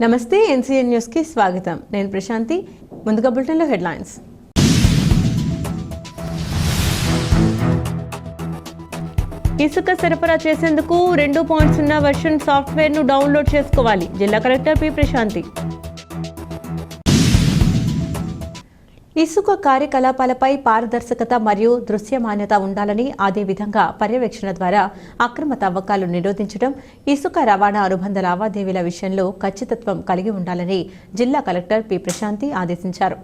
నమస్తే ఎన్సీఎన్ న్యూస్కి స్వాగతం. నేను ప్రశాంతి. ముందుగా బులెటిన్లో హెడ్లైన్స్. ఇసుక సరఫరా చేసేందుకు రెండు పాయింట్ సున్నా వర్షన్ సాఫ్ట్వేర్ను డౌన్లోడ్ చేసుకోవాలి. జిల్లా కలెక్టర్ పి. ప్రశాంతి. ఇసుక కార్యకలాపాలపై పారదర్శకత మరియు దృశ్యమాన్యత ఉండాలని అదేవిధంగా పర్యవేక్షణ ద్వారా అక్రమ తవ్వకాలు నిరోధించడం ఇసుక రవాణా అనుబంధ లావాదేవీల విషయంలో ఖచ్చితత్వం కలిగి ఉండాలని జిల్లా కలెక్టర్ పి. ప్రశాంతి ఆదేశించారు.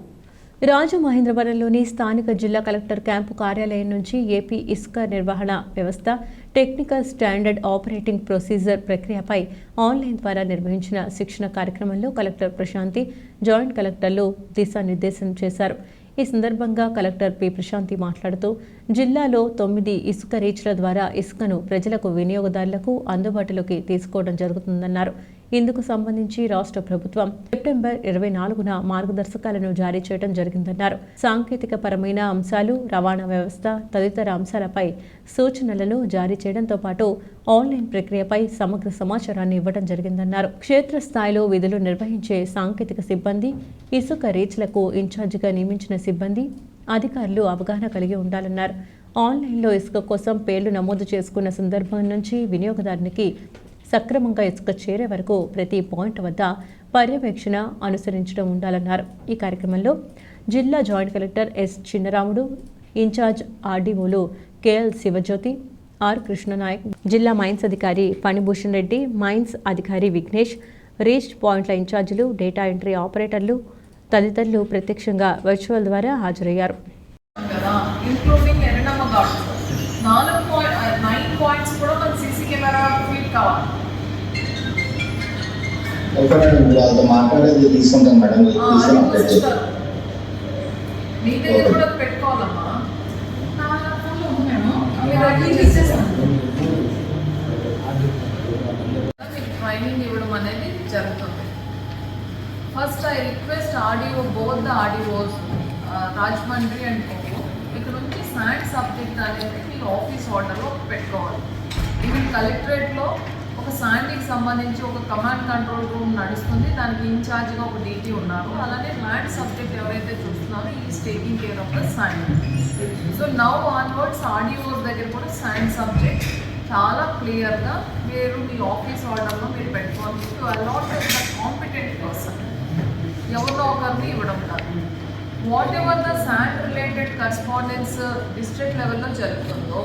రాజమహేంద్రవరంలోని స్థానిక జిల్లా కలెక్టర్ క్యాంపు కార్యాలయం నుంచి ఏపీ ఇసుక నిర్వహణ వ్యవస్థ టెక్నికల్ స్టాండర్డ్ ఆపరేటింగ్ ప్రొసీజర్ ప్రక్రియపై ఆన్లైన్ ద్వారా నిర్వహించిన శిక్షణ కార్యక్రమంలో కలెక్టర్ ప్రశాంతి జాయింట్ కలెక్టర్లు దిశానిర్దేశం చేశారు. ఈ సందర్భంగా కలెక్టర్ పి. ప్రశాంతి మాట్లాడుతూ జిల్లాలో తొమ్మిది ఇసుక రీచ్ల ద్వారా ఇసుకను ప్రజలకు వినియోగదారులకు అందుబాటులోకి తీసుకోవడం జరుగుతుందన్నారు. ఇందుకు సంబంధించి రాష్ట్ర ప్రభుత్వం సెప్టెంబర్ ఇరవై నాలుగున మార్గదర్శకాలను జారీ చేయడం జరిగిందన్నారు. సాంకేతిక పరమైన అంశాలు రవాణా వ్యవస్థ తదితర అంశాలపై సూచనలను జారీ చేయడంతో పాటు ఆన్లైన్ ప్రక్రియపై సమగ్ర సమాచారాన్ని ఇవ్వడం జరిగిందన్నారు. క్షేత్రస్థాయిలో విధులు నిర్వహించే సాంకేతిక సిబ్బంది ఇసుక రీచ్లకు ఇన్ఛార్జిగా నియమించిన సిబ్బంది అధికారులు అవగాహన కలిగి ఉండాలన్నారు. ఆన్లైన్లో ఇసుక కోసం పేర్లు నమోదు చేసుకున్న సందర్భం నుంచి వినియోగదారునికి సక్రమంగా ఇసుక చేరే వరకు ప్రతి పాయింట్ వద్ద పర్యవేక్షణ అనుసరించడం ఉండాలన్నారు. ఈ కార్యక్రమంలో జిల్లా joint collector S Chinnaramudu incharge ఆర్డీఓలు K L Sivajyothi R Krishnanayak జిల్లా మైన్స్ అధికారి ఫణిభూషణ్ రెడ్డి మైన్స్ అధికారి విఘ్నేష్ రీచ్ పాయింట్ల ఇన్ఛార్జీలు డేటా ఎంట్రీ ఆపరేటర్లు తదితరులు ప్రత్యక్షంగా వర్చువల్ ద్వారా హాజరయ్యారు. నాలుగు పాయింట్ నైన్ పాయింట్స్ కూడా మన సీసీ కెమెరా ఫీట్ కావాలి. ఓకే మేడం ఇప్పుడు వాళ్ళతో మాట్లాడేది తీసుకుంటాను మేడం. ఆ, అది తీసుకుని అప్డేట్ చూస్తారు. మీ దగ్గర కూడా పెట్టుకోవాలమ్మా? ట్రైనింగ్ ఇవ్వడం అనేది జరుగుతుంది. First I request audio both the audios Rajahmundry and cocoa ఇక్కడ నుంచి శాండ్ సబ్జెక్ట్ అనేది మీరు ఆఫీస్ ఆర్డర్లో పెట్టుకోవాలి. ఈవెన్ కలెక్టరేట్లో ఒక శాండ్కి సంబంధించి ఒక కమాండ్ కంట్రోల్ రూమ్ నడుస్తుంది దానికి ఇన్ఛార్జ్గా ఒక డీటీ ఉన్నారు. అలానే ల్యాండ్ సబ్జెక్ట్ ఎవరైతే చూస్తున్నారో ఈ taking care of the sand so now onwards audios దగ్గర కూడా శాండ్ సబ్జెక్ట్ చాలా క్లియర్గా మీరు మీ ఆఫీస్ ఆర్డర్లో మీరు పెట్టుకోవాలి. అలాట్ కాంపిటెంట్ పర్సన్ ఎవరిలో ఒకరిని ఇవ్వడం కాదు. Whatever the sand related correspondence district లెవెల్లో జరుగుతుందో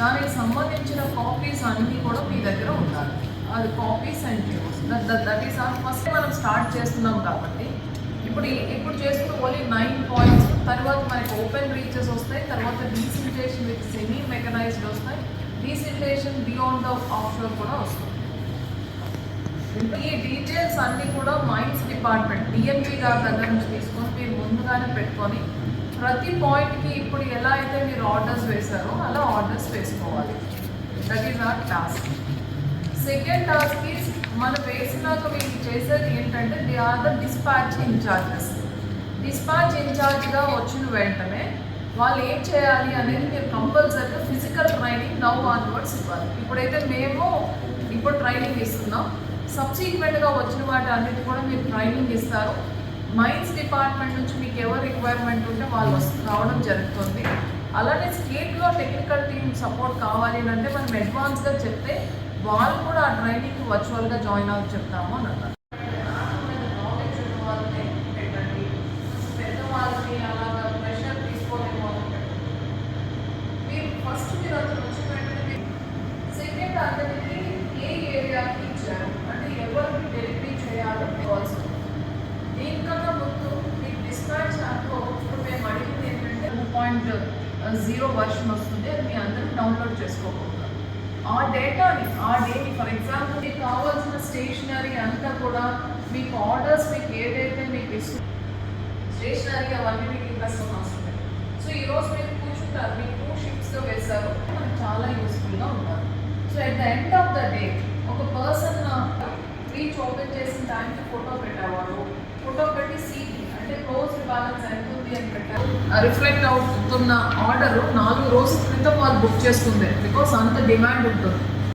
దానికి సంబంధించిన కాపీస్ అన్నీ కూడా మీ దగ్గర ఉండాలి. అది copies and that that is our first మనం స్టార్ట్ చేస్తున్నాం కాబట్టి. ఇప్పుడు ఇప్పుడు చేస్తున్న ఓన్లీ నైన్ పాయింట్స్ తర్వాత మనకి ఓపెన్ రీచెస్ వస్తాయి తర్వాత డీసిల్టేషన్ విత్ సెమీ మెకనైజ్డ్ వస్తాయి డీసిల్టేషన్ బియాండ్ ద ఆఫ్ కూడా వస్తుంది. ఈ డీటెయిల్స్ అన్నీ కూడా మైన్స్ డిపార్ట్మెంట్ డిఎంపీ గారి దగ్గర నుంచి తీసుకుని మీరు ముందుగానే పెట్టుకొని ప్రతి పాయింట్కి ఇప్పుడు ఎలా అయితే మీరు ఆర్డర్స్ వేశారో అలా ఆర్డర్స్ వేసుకోవాలి. That is our task second task is మనం వేసినాక మీరు చేసేది ఏంటంటే they are the dispatch incharges dispatch ఇన్ఛార్జ్గా వచ్చిన వెంటనే వాళ్ళు ఏం చేయాలి అనేది మీరు కంపల్సరీగా ఫిజికల్ ట్రైనింగ్ నవ్ ఆన్వర్డ్స్ ఇవ్వాలి. ఇప్పుడైతే మేము ఇప్పుడు ట్రైనింగ్ ఇస్తున్నాం. సబ్సిక్వెంట్గా వచ్చిన వాటి అన్నిటి కూడా మీరు ట్రైనింగ్ ఇస్తారు. మైన్స్ డిపార్ట్మెంట్ నుంచి మీకు ఎవరు రిక్వైర్మెంట్ ఉంటే వాళ్ళు రావడం జరుగుతుంది. అలానే స్టేట్లో టెక్నికల్ టీమ్ సపోర్ట్ కావాలి అని అంటే మనం అడ్వాన్స్గా చెప్తే వాళ్ళు కూడా ఆ ట్రైనింగ్ వర్చువల్గా జాయిన్ అవ్వ చెప్తాము అని అన్నారు. నాలెడ్జ్ ఉన్న వాళ్ళని పెట్టండి సెకండ్ అలాగా తీసుకోలేము అని పెట్టండి మీరు ఫస్ట్ మీరు అతను వచ్చిన వెంటనే మీరు సెకండ్ అతనికి ఏ ఏరియాకి ఇచ్చారు అంటే ఎవరికి డెలివరీ చేయాలో కావాల్సి ఉంది. దీనికన్నా ముందు మీకు డిస్పాచ్ యాప్లో ఇప్పుడు మేము అడిగింది ఏంటంటే టూ పాయింట్ జీరో వర్షన్ వస్తుంది అది మీ అందరూ డౌన్లోడ్ చేసుకోకూడదు ఆ డేటాని ఆ డేని ఫర్ ఎగ్జాంపుల్ మీకు కావాల్సిన స్టేషనరీ అంతా కూడా మీకు ఆర్డర్స్ మీకు ఏదైతే మీకు ఇస్తుంది స్టేషనరీ అవన్నీ మీకు ఇంట్రెస్ట్ వస్తుంది సో ఈరోజు మీరు కూర్చుంటారు మీకు టూ వేశారు మనకు చాలా యూస్ఫుల్గా ఉంటారు so at the end of the day ఒక పర్సన్ రీచ్ ఓపెన్ చేసిన దానికి ఫోటో పెట్టేవాడు. ఫోటో పెట్టి సీటీ అంటే క్లోజ్ బ్యాలెన్స్ ఎంత రిఫ్లెక్ట్ అవుతున్న ఆర్డర్ నాలుగు రోజుల క్రితం వాళ్ళు బుక్ చేసుకుంది. బికాస్ అంత డిమాండ్ ఉంటుంది.